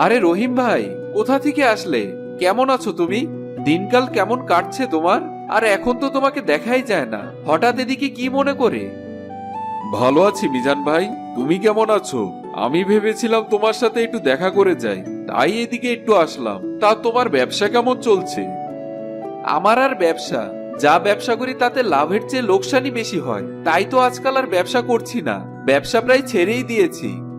আরে রহিম ভাই কোথা থেকে আসলে? কেমন আছো তুমি? দিনকাল কেমন কাটছে তোমার? আর এখন তো তোমাকে দেখাই যায় না। হঠাৎ এদিকে কি মনে করে? ভালো আছি মিজান ভাই তুমি কেমন আছো? আমি ভেবেছিলাম তোমার সাথে একটু দেখা করে যাই তাই এদিকে একটু আসলাম। তা তোমার ব্যবসা কেমন চলছে? আমার আর ব্যবসা। যা ব্যবসা করি তাতে লাভের চেয়ে লোকসানই বেশি হয়। তাই তো আজকাল আর ব্যবসা করছি না। ব্যবসা প্রায় ছেড়েই দিয়েছি।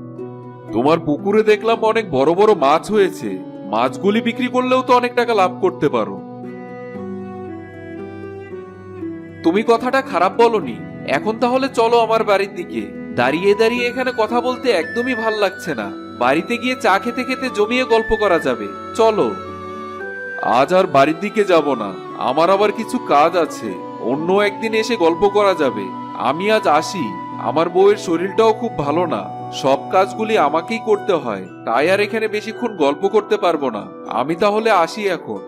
তোমার পুকুরে দেখলাম অনেক বড় বড় মাছ হয়েছে। মাছগুলি বিক্রি করলেও তো অনেক টাকা লাভ করতে পারো। তুমি কথাটা খারাপ বলনি। এখন তাহলে চলো আমার বাড়ির দিকে। দাঁড়িয়ে দাঁড়িয়ে এখানে কথা বলতে একদমই ভালো লাগছে না। বাড়িতে গিয়ে চা খেতে খেতে জমিয়ে গল্প করা যাবে। চলো। আজ আর বাড়ির দিকে যাব না। আমার আবার কিছু কাজ আছে। অন্য একদিন এসে গল্প করা যাবে। আমি আজ আসি। আমার বউয়ের শরীরটাও খুব ভালো না। সব কাজগুলি আমাকেই করতে হয়, তাই আর এখানে বেশিক্ষণ গল্প করতে পারব না। আমি তাহলে আসি এখন।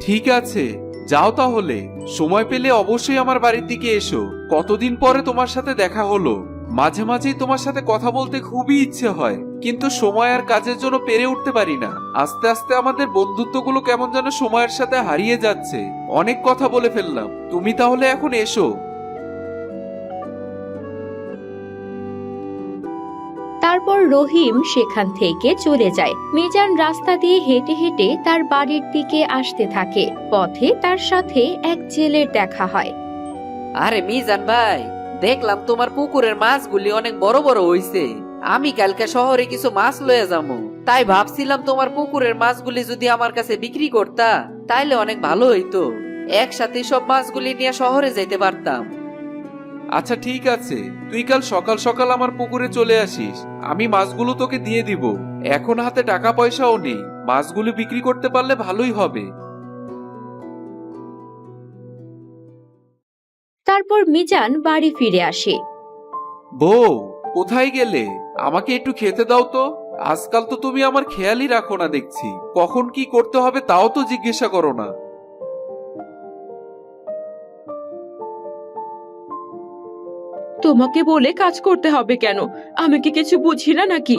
ঠিক আছে, যাও তাহলে। সময় পেলে অবশ্যই আমার বাড়ির দিকে এসো। কতদিন পরে তোমার সাথে দেখা হলো? মাঝে মাঝেই তোমার সাথে কথা বলতে খুবই ইচ্ছে হয়, কিন্তু সময় আর কাজের জন্য পেরে উঠতে পারি না। আস্তে আস্তে আমাদের বন্ধুত্বগুলো কেমন যেন সময়ের সাথে হারিয়ে যাচ্ছে। অনেক কথা বলে ফেললাম। তুমি তাহলে এখন এসো। তারপর রহিম সেখান থেকে চলে যায়। মিজান রাস্তা দিয়ে হেঁটে হেঁটে তার বাড়ির দিকে আসতে থাকে। পথে তার সাথে এক জেলের দেখা হয়। আরে মিজান ভাই, দেখলাম তোমার পুকুরের মাছগুলি অনেক বড় বড় হইছে। আমি কালকে শহরে কিছু মাছ লয়ে যাব। তাই ভাবছিলাম তোমার পুকুরের মাছগুলি যদি আমার কাছে বিক্রি করতা, তাইলে অনেক ভালো হইতো। একসাথে সব মাছগুলি নিয়ে শহরে যেতে পারতাম। আচ্ছা ঠিক আছে। তুই কাল সকাল সকাল আমার পুকুরে চলে আসিস। আমি মাছগুলো তোকে দিয়ে দিব। এখন হাতে টাকা পয়সাও নেই। মাছগুলো বিক্রি করতে পারলে ভালোই হবে। তারপর মিজান বাড়ি ফিরে আসে। বউ কোথায় গেলে? আমাকে একটু খেতে দাও তো। আজকাল তো তুমি আমার খেয়ালই রাখো না দেখছি। কখন কি করতে হবে তাও তো জিজ্ঞাসা করো না। তোমাকে বলে কাজ করতে হবে কেন? আমি কি কিছু বুঝি না নাকি?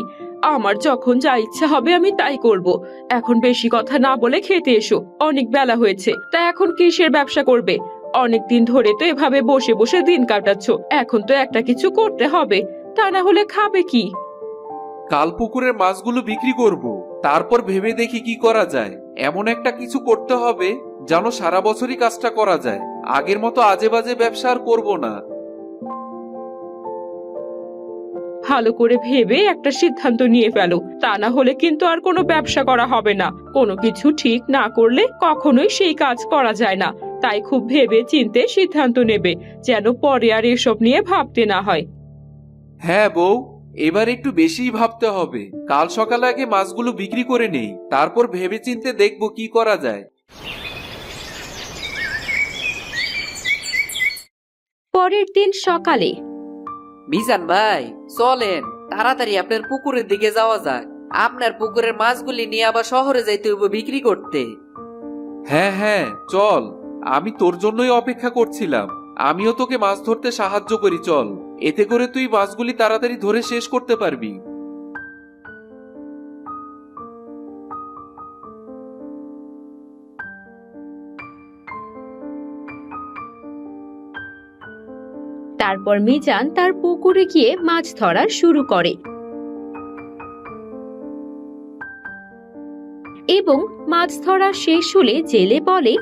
আমার যখন যা ইচ্ছা হবে আমি তাই করব। এখন বেশি কথা না বলে খেতে এসো। অনেক বেলা হয়েছে, তা এখন কিসের ব্যবসা করবে? অনেক দিন ধরে তো এভাবে বসে বসে দিন কাটাচ্ছ, এখন তো একটা কিছু করতে হবে, তা না হলে খাবে কি? কাল পুকুরের মাছগুলো বিক্রি করব, তারপর ভেবে দেখি কি করা যায়। এমন একটা কিছু করতে হবে, যেন সারা বছরই কাজটা করা যায়। আগের মতো আজে বাজে ব্যবসা আর করব না। ভালো করে ভেবে একটা সিদ্ধান্ত নিয়ে ফেলো। তা না হলে কিন্তু আর কোনো ব্যবসা করা হবে না। কোনো কিছু ঠিক না করলে কখনোই সেই কাজ করা যায় না। তাই খুব ভেবে চিনতে সিদ্ধান্ত নেবে যেন পরে আর এসব নিয়ে ভাবতে না হয়। হ্যাঁ বউ এবার একটু বেশিই ভাবতে হবে। কাল সকালে আগে মাছগুলো বিক্রি করে নেই তারপর ভেবে চিনতে দেখব কি করা যায়। পরের দিন সকালে মিজান ভাই, চলেন, তাড়াতাড়ি আপনার পুকুরের দিকে যাওয়া যাক। আপনার পুকুরের মাছগুলি নিয়ে আবার শহরে যাইতে হইব বিক্রি করতে। হ্যাঁ হ্যাঁ চল, আমি তোর জন্যই অপেক্ষা করছিলাম। আমিও তোকে মাছ ধরতে সাহায্য করি, চল। এতে করে তুই মাছগুলি তাড়াতাড়ি ধরে শেষ করতে পারবি। তারপর মিজান তার পুকুরে গিয়ে মাছ ধরা শুরু করে। এবং মাছ ধরা শেষ হলে জেলে বলে,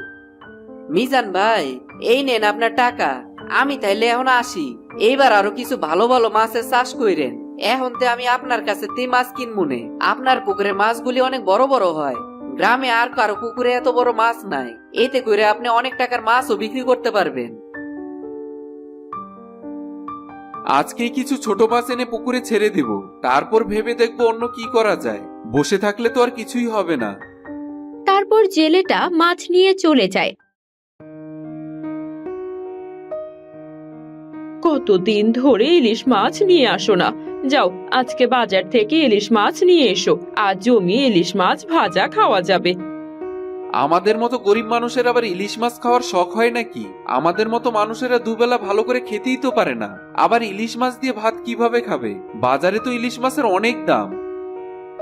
মিজান ভাই, এই নেন আপনার টাকা। আমি তাইলে এখন আসি। এইবার আরও কিছু ভালো ভালো মাছের চাষ কইরেন। এখন তে আমি আপনার কাছে তে মাছ কিনমুনে আপনার পুকুরে মাছগুলি অনেক বড় বড় হয়। গ্রামে আর কারও পুকুরে এত বড় মাছ নাই। এতে করে আপনি অনেক টাকার মাছও বিক্রি করতে পারবেন। আজকেই কিছু ছোট মাছ এনে পুকুরে ছেড়ে দিব। তারপর ভেবে দেখব অন্য কি করা যায়। বসে থাকলে তো আর কিছুই হবে না। তারপর জেলেটা মাছ নিয়ে চলে যায়। কতদিন ধরে ইলিশ মাছ নিয়ে আসো না। যাও, আজকে বাজার থেকে ইলিশ মাছ নিয়ে এসো। আর জমিয়ে ইলিশ মাছ ভাজা খাওয়া যাবে। আমাদের মতো গরিব মানুষের আবার ইলিশ মাছ খাওয়ার শখ হয় নাকি? আমাদের মতো মানুষেরা দুবেলা ভালো করে খেতেই তো পারে না। আবার ইলিশ মাছ দিয়ে ভাত কীভাবে খাবে? বাজারে তো ইলিশ মাছের অনেক দাম।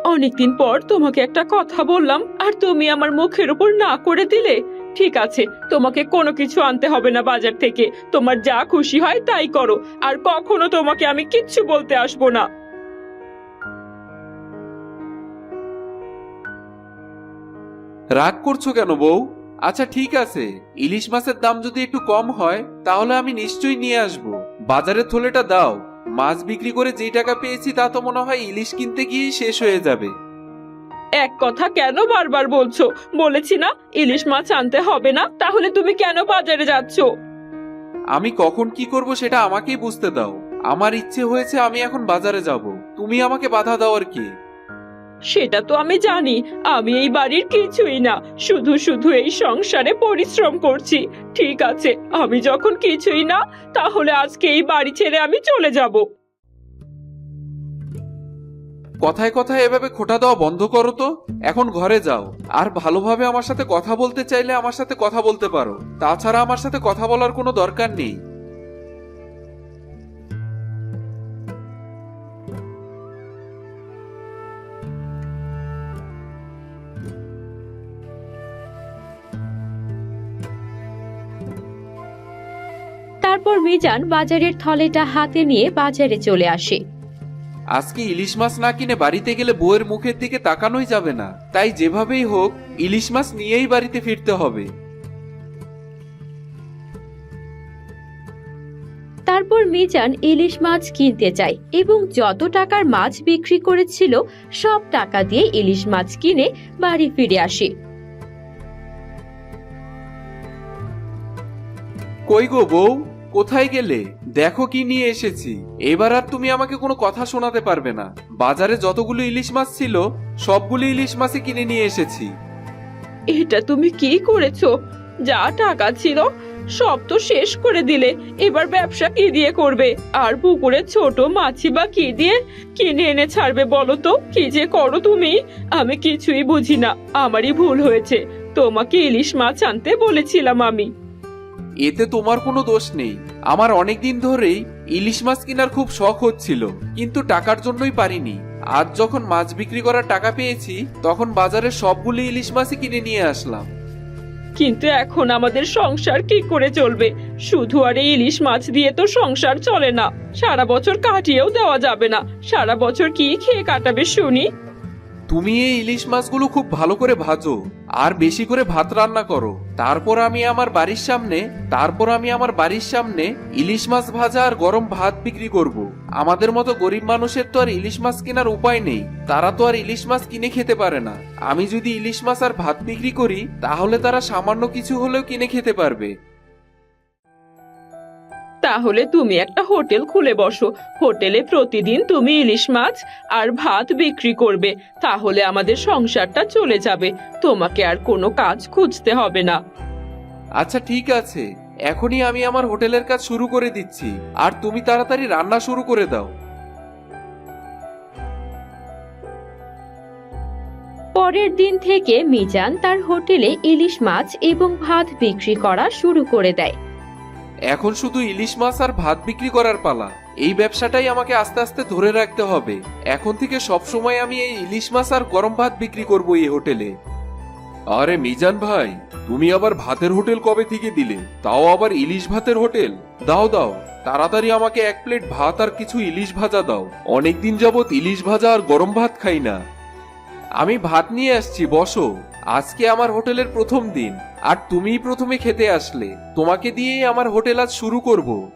অনেকদিন পর তোমাকে একটা কথা বললাম, আর তুমি আমার মুখের উপর না করে দিলে। ঠিক আছে, তোমাকে কোনো কিছু আনতে হবে না বাজার থেকে। তোমার যা খুশি হয় তাই করো, আর কখনো তোমাকে আমি কিচ্ছু বলতে আসব না। রাগ করছ কেন বউ? আচ্ছা ঠিক আছে। ইলিশ মাছের দাম যদি একটু কম হয় তাহলে আমি নিশ্চয়ই নিয়ে আসব। বাজারের থলেটা দাও। মাছ বিক্রি করে যে টাকা পেয়েছি তা তো মনে হয় ইলিশ কিনতে গিয়েই শেষ হয়ে যাবে। এক কথা কেন বারবার বলছো? বলেছি না ইলিশ মাছ আনতে হবে না তাহলে তুমি কেন বাজারে যাচ্ছ? আমি কখন কি করব সেটা আমাকেই বুঝতে দাও। আমার ইচ্ছে হয়েছে আমি এখন বাজারে যাব। তুমি আমাকে বাধা দাও আর কি। সেটা তো আমি জানি, আমি এই বাড়ির কিছুই না, শুধু শুধু এই সংসারে পরিশ্রম করছি। ঠিক আছে, আমি যখন কিছুই না, তাহলে আজকে এই বাড়ি ছেড়ে আমি চলে যাব। কথায় কথায় এভাবে খোটা দেওয়া বন্ধ করো তো। এখন ঘরে যাও। আর ভালোভাবে আমার সাথে কথা বলতে চাইলে আমার সাথে কথা বলতে পারো। তাছাড়া আমার সাথে কথা বলার কোনো দরকার নেই। তারপর মিজান বাজারের থলেটা হাতে নিয়ে বাজারে চলে আসে। আজকে ইলিশ মাছ না কিনে বাড়িতে গেলে বউয়ের মুখের দিকে তাকানোই যাবে না। তাই যেভাবেই হোক ইলিশ মাছ নিয়েই বাড়িতে ফিরতে হবে। তারপর মিজান ইলিশ মাছ কিনতে যায় এবং যত টাকার মাছ বিক্রি করেছিল সব টাকা দিয়ে ইলিশ মাছ কিনে বাড়ি ফিরে আসে। কই গো বউ? কোথায় গেলে? দেখো কি নিয়ে এসেছি। এবার আর তুমি আমাকে কোনো কথা শোনাতে পারবে না। বাজারে যতগুলো ইলিশ মাছ ছিল, সবগুলো ইলিশ মাছই কিনে নিয়ে এসেছি। এটা তুমি কি করেছ? যা টাকা ছিল, সব তো শেষ করে দিলে। এবার ব্যবসা কি দিয়ে করবে? আর পুকুরে ছোট মাছি বা কি দিয়ে কিনে এনে ছাড়বে বলো তো? কি যে করো তুমি? আমি কিছুই বুঝি না। আমারই ভুল হয়েছে। তোমাকে ইলিশ মাছ আনতে বলেছিলাম আমি। এতে তোমার কোনো দোষ নেই। আমার অনেক দিন ধরেই ইলিশ মাছ কেনার খুব শখ হচ্ছিল কিন্তু টাকার জন্যই পারিনি। আজ যখন মাছ বিক্রি করার টাকা পেয়েছি তখন বাজারে সবগুলো ইলিশ মাছই কিনে নিয়ে আসলাম। কিন্তু এখন আমাদের সংসার কি করে চলবে? শুধু আর এই ইলিশ মাছ দিয়ে তো সংসার চলে না। সারা বছর কাটিয়েও দেওয়া যাবে না। সারা বছর কি খেয়ে কাটাবে শুনি? তুমি এই ইলিশ মাছগুলো খুব ভালো করে ভাজো। আর বেশি করে ভাত রান্না করো। তারপর আমি আমার বাড়ির সামনে, তারপর আমি আমার বাড়ির সামনে ইলিশ মাছ ভাজা আর গরম ভাত বিক্রি করব। আমাদের মতো গরিব মানুষের তো আর ইলিশ মাছ কেনার উপায় নেই। তারা তো আর ইলিশ মাছ কিনে খেতে পারে না। আমি যদি ইলিশ মাছ আর ভাত বিক্রি করি, তাহলে তারা সামান্য কিছু হলেও কিনে খেতে পারবে। তাহলে তুমি একটা হোটেল খুলে বসো। হোটেলে প্রতিদিন তুমি ইলিশ মাছ আর ভাত বিক্রি করবে। তাহলে আমাদের সংসারটা চলে যাবে। তোমাকে আর কোনো কাজ খুঁজতে হবে না। আচ্ছা ঠিক আছে। এখনই আমি আমার হোটেলের কাজ শুরু করে দিচ্ছি। আর তুমি তাড়াতাড়ি রান্না শুরু করে দাও। পরের দিন থেকে মিজান তার হোটেলে ইলিশ মাছ এবং ভাত বিক্রি করা শুরু করে দেয়। এখন শুধু ইলিশ মাছ আর ভাত বিক্রি করার পালা। এই ব্যবসাটাই আমাকে আস্তে আস্তে ধরে রাখতে হবে। এখন থেকে সব সময় আমি এই ইলিশ মাছ আর গরম ভাত বিক্রি করব এই হোটেলে। আরে মিজান ভাই, তুমি আবার ভাতের হোটেল কবে থেকে দিলে? তাও আবার ইলিশ ভাতের হোটেল? দাও দাও, তাড়াতাড়ি আমাকে এক প্লেট ভাত আর কিছু ইলিশ ভাজা দাও। অনেকদিন যাবত ইলিশ ভাজা আর গরম ভাত খাই না। আমি ভাত নিয়ে আসছি, বসো। আজকে আমার হোটেলের প্রথম দিন, আর তুমিই প্রথমে খেতে আসলে। তোমাকে দিয়েই আমার হোটেল আজ শুরু করব।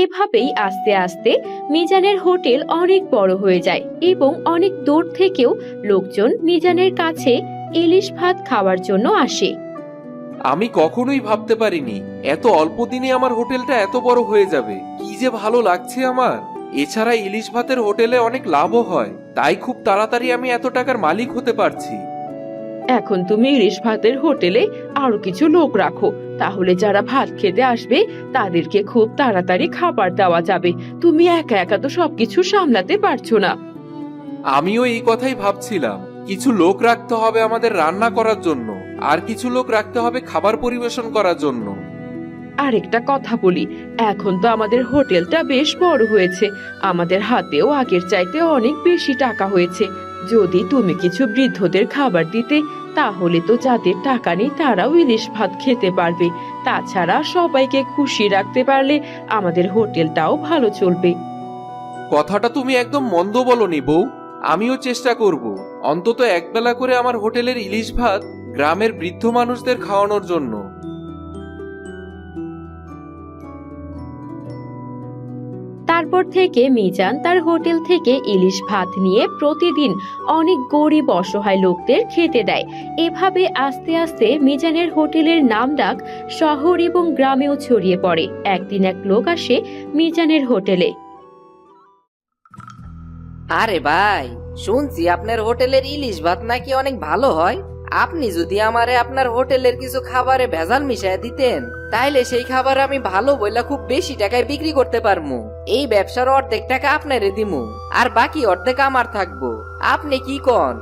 এভাবেই আস্তে আস্তে মিজানের হোটেল অনেক বড় হয়ে যায় এবং অনেক দূর থেকেও লোকজন মিজানের কাছে ইলিশ ভাত খাওয়ার জন্য আসে। আমি কখনোই ভাবতে পারিনি এত অল্প দিনে আমার হোটেলটা এত বড় হয়ে যাবে। কি যে ভালো লাগছে আমার। এছাড়া ইলিশ ভাতের হোটেলে অনেক লাভও হয় তাই খুব তাড়াতাড়ি আমি এত টাকার মালিক হতে পারছি। এখন তুমি ইলিশ ভাতের হোটেলে আরও কিছু লোক রাখো তাহলে যারা ভাত খেতে আসবে তাদেরকে খুব তাড়াতাড়ি খাবার দেওয়া যাবে। তুমি একা একা তো সবকিছু সামলাতে পারছ না। আমিও এই কথাই ভাবছিলাম। কিছু লোক রাখতে হবে আমাদের রান্না করার জন্য আর কিছু লোক রাখতে হবে খাবার পরিবেশন করার জন্য। আরেকটা কথা বলি এখন তো আমাদের হোটেলটা বেশ বড় হয়েছে। আমাদের হাতেও আগের চাইতে অনেক বেশি টাকা হয়েছে। যদি তুমি কিছু বৃদ্ধদের খাবার দিতে তাহলে তো যাদের টাকা নেই তারাও ইলিশ ভাত খেতে পারবে। তাছাড়া সবাইকে খুশি রাখতে পারলে আমাদের হোটেলটাও ভালো চলবে। কথাটা তুমি একদম মন্দ বলনি বউ। আমিও চেষ্টা করব। অন্তত একবেলা করে আমার হোটেলের ইলিশ ভাত গ্রামের বৃদ্ধ মানুষদের খাওয়ানোর জন্য। তারপর থেকে মিজান তার হোটেল থেকে ইলিশ ভাত নিয়ে প্রতিদিন অনেক গরিব অসহায় লোকদের খেতে দেয়। এভাবে আস্তে আস্তে মিজানের হোটেলের নাম ডাক শহর এবং গ্রামেও ছড়িয়ে পড়ে। একদিন এক লোক আসে মিজানের হোটেলে। আরে ভাই, শুনছি আপনার হোটেলের ইলিশ ভাত নাকি অনেক ভালো হয়। আপনি যদি আমারে আপনার হোটেলের কিছু খাবারে ভেজাল মিশায় দিতেন, তাইলে সেই খাবার আমি ভালো বইলা খুব বেশি টাকায় বিক্রি করতে পারমু। এই ব্যবসার অর্ধেক টাকা আপনারে দিমু, আর বাকি অর্ধেক আমার থাকব। আপনি কি কন?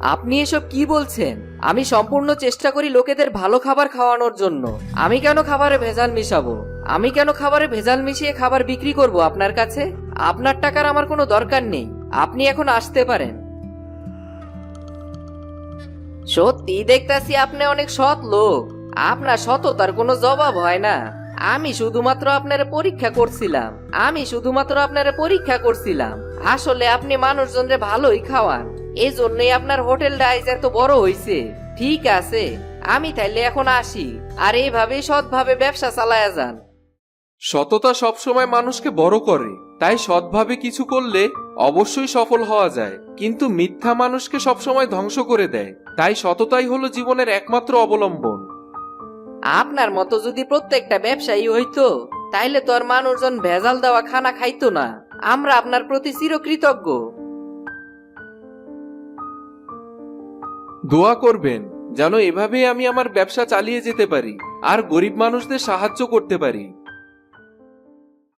আপনি এসব কি বলছেন? আমি সম্পূর্ণ চেষ্টা করি লোকেদের ভালো খাবার খাওয়ানোর জন্য। আমি কেন খাবারে ভেজাল মিশাবো? আমি কেন খাবারে ভেজাল মিশিয়ে খাবার বিক্রি করব আপনার কাছে? আপনার টাকার আমার কোনো দরকার নেই। আপনি এখন আসতে পারেন। সত্যি দেখতাছি আপনি অনেক সৎ লোক। আপনার সততার কোনো জবাব হয় না। আমি শুধুমাত্র আপনার পরীক্ষা করছিলাম। আমি শুধুমাত্র আপনার পরীক্ষা করছিলাম। আসলে আপনি মানুষজনরে ভালোই খাওয়ান। এই জন্যই আপনার হোটেলটা আজ এত বড় হইছে। ঠিক আছে, আমি তাইলে এখন আসি। আর এইভাবেই সৎভাবে ব্যবসা চালায়া যান। সততা সবসময় মানুষকে বড় করে। তাই সৎভাবে কিছু করলে অবশ্যই সফল হওয়া যায়। কিন্তু মিথ্যা মানুষকে সবসময় ধ্বংস করে দেয়। তাই সততাই হলো জীবনের একমাত্র অবলম্বন। আপনার মতো যদি প্রত্যেকটা ব্যবসায়ী হইতো তাইলে তো আর মানুষজন ভেজাল দেওয়া খানা খাইতো না। আমরা আপনার প্রতি চিরকৃতজ্ঞ। দোয়া করবেন যেন এভাবেই আমি আমার ব্যবসা চালিয়ে যেতে পারি আর গরিব মানুষদের সাহায্য করতে পারি।